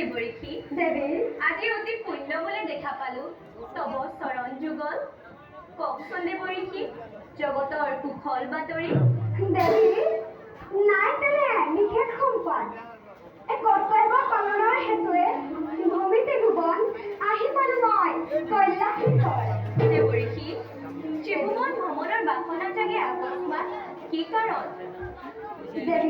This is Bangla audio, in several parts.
দেৱৰীষি দেৱী আজি অতি পুণ্য বোলে দেখা পালো। তব চৰণ যুগল। কওকচোন দেৱৰীষি জগতৰ কুশল বাতৰি। দেৱী নাই তেনে বিশেষ সম্পদ কৰ্তব্য পালনৰ হেতুৱে ভূমিতে ভুৱন আহি পালো মই কৈলাসীশ্বৰ দেৱৰীষি ভ্ৰমণৰ বাসনা জাগে আকস্মাত কি কাৰণ দেৱী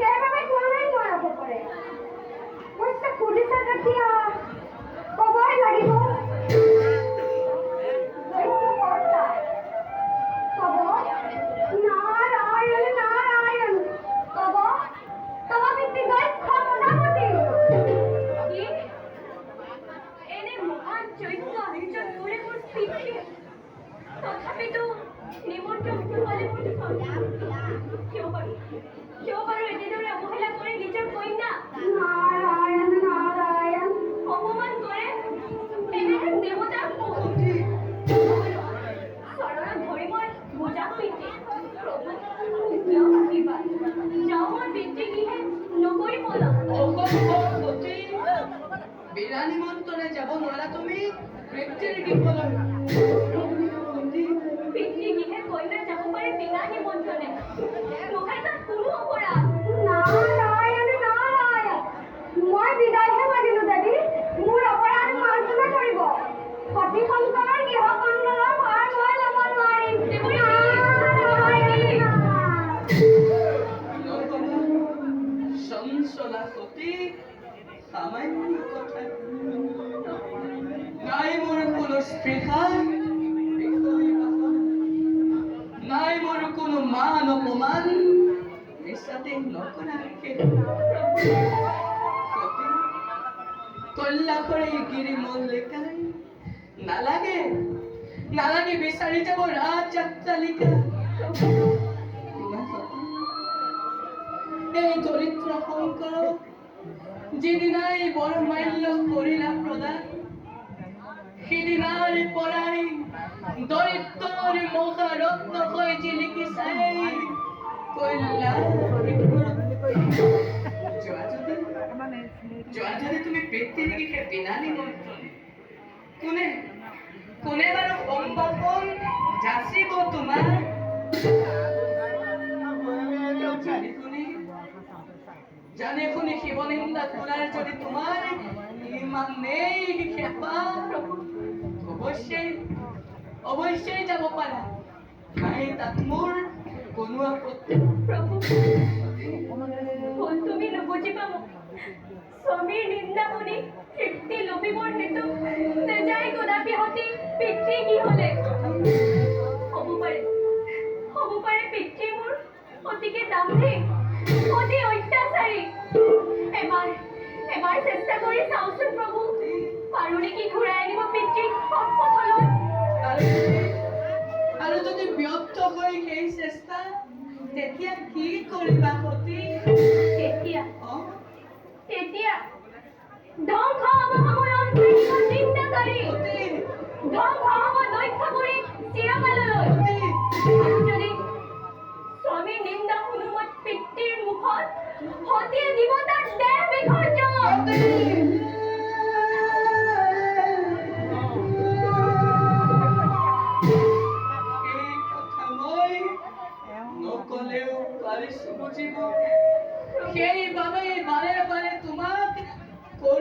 সেইবাবে কোৱা মনে মই হ'ব সতী সন্তানৰ গৃহ কন্দলৰ কল্যাণৰে গিৰি মল্লিকাই নালাগে নালাগে বিচাৰি যাব ৰাজ যাত্ৰালিকা এই দৰিদ্ৰ শংকৰক যিদিনাই বৰমাল্য কৰিলা প্ৰদান সিদিনাৰ পৰাই দৰিদ্ৰৰ মহাৰত্ন হৈ জিলিকি চাই কল্যাণ যোৱা যদি যোৱা যদি তুমি তোমাৰ জানি শুনি শিৱনিন্দা কৰাৰ যদি তোমাৰ ইমানেই হেঁপাহ অৱশ্যেই অৱশ্যেই যাব পাৰা নাই তাত মোৰ কোনো আপত্তি প্ৰভু অতিকে দে অতি অত্যাচারী। এবাৰ এবাৰ চেষ্টা কৰি চাওঁচোন প্ৰভু পাৰো নেকি ঘূৰাই আনিব পিতৃক পথলৈ আৰু যদি- আৰু যদি ব্যৰ্থ হয় সেই চেষ্টা তেতিয়া কি কৰিবা সতী? তেতিয়া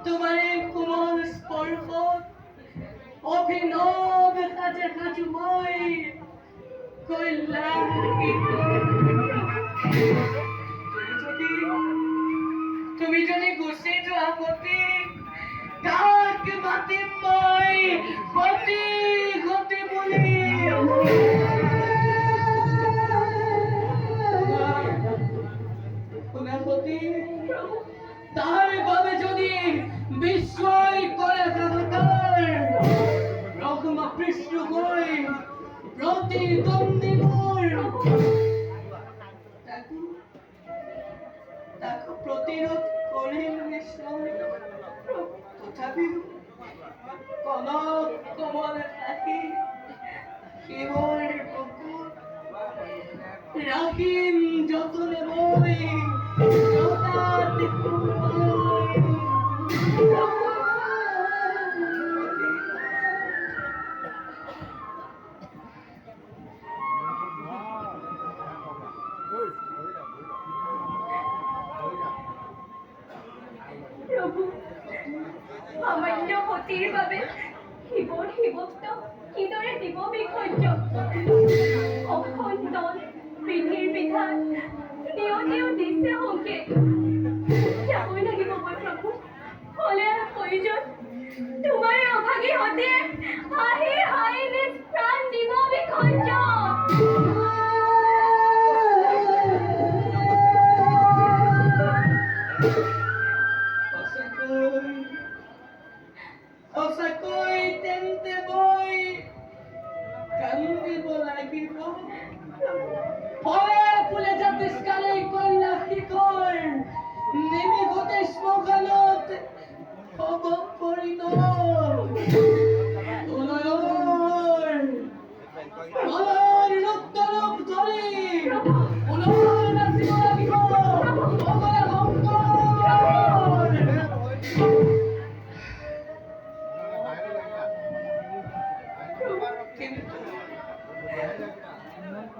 এই কোমল স্পৰ্শত অভিনৱ সাজে সাজু মই তুমি যদি গুচি যোৱা সতী কাক মাতিম মই সতী সতী বুলি। শুনা সতী তার বাবে বিস্ময় করে হাহাকার রকমা পৃষ্ঠ হয়ে প্রতিদ্বন্দ্বী মোর তাকো বুকুত রাখিম সামান্য সতীৰ বাবে শিৱৰ দিব বিসৰ্য অসন্তন বিধিৰ বিধান। দেৱতেও দিছে সংকেত যাবই লাগিব মই প্ৰভু। হ'লে প্ৰয়োজন। তোমাৰ অভাগী সতীয়ে হাঁহি হাঁহি নিজ প্ৰাণ দিব সঁচাকৈ ফলে ফুলে জাতিষ্কাৰে কন্যা শিখৰ নিমিষতে শ্মশানত হ'ব পৰিণত উদয়ৰ মনৰ ৰক্তৰূপ ধৰি পুনৰ নাচিব লাগিব অমৰে শংকৰ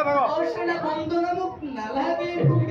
অর্চনা বন্দনা মুখ নালাগে বুকে